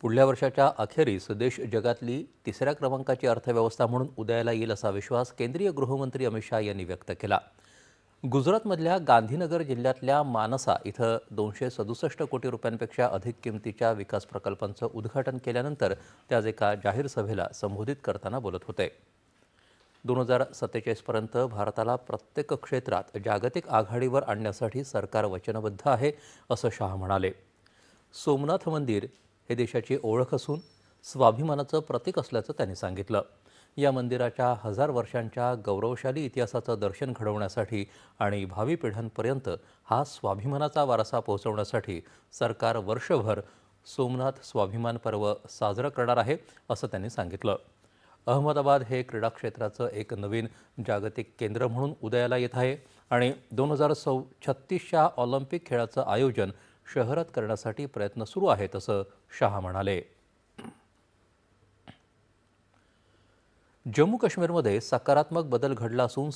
पुढल्या वर्षाच्या अखेरीस देश जगातली तिसऱ्या क्रमांकाची अर्थव्यवस्था म्हणून उदयाला येईल असा विश्वास केंद्रीय गृहमंत्री अमित शहा यांनी व्यक्त केला. गुजरातमधल्या गांधीनगर जिल्ह्यातल्या मानसा इथं दोनशे सदुसष्ट कोटी रुपयांपेक्षा अधिक किमतीच्या विकास प्रकल्पांचं उद्घाटन केल्यानंतर ते आज एका जाहीर सभेला संबोधित करताना बोलत होते. दोन हजार सत्तेचाळीसपर्यंत भारताला प्रत्येक क्षेत्रात जागतिक आघाडीवर आणण्यासाठी सरकार वचनबद्ध आहे असं शाह म्हणाले. सोमनाथ मंदिर हे देशाची ओळख असून स्वाभिमानाचं प्रतीक असल्याचं त्यांनी सांगितलं. या मंदिराच्या हजार वर्षांच्या गौरवशाली इतिहासाचं दर्शन घडवण्यासाठी आणि भावी पिढ्यांपर्यंत हा स्वाभिमानाचा वारसा पोहोचवण्यासाठी सरकार वर्षभर सोमनाथ स्वाभिमान पर्व साजरं करणार आहे असं त्यांनी सांगितलं. अहमदाबाद हे क्रीडा क्षेत्राचं एक नवीन जागतिक केंद्र म्हणून उदयाला येत आहे आणि दोन हजार सौ छत्तीसच्या ऑलिम्पिक खेळाचं आयोजन शहरात करण्यासाठी प्रयत्न सुरू आहेत असं शहा म्हणाले. जम्मू काश्मीरमध्ये सकारात्मक बदल घडला असून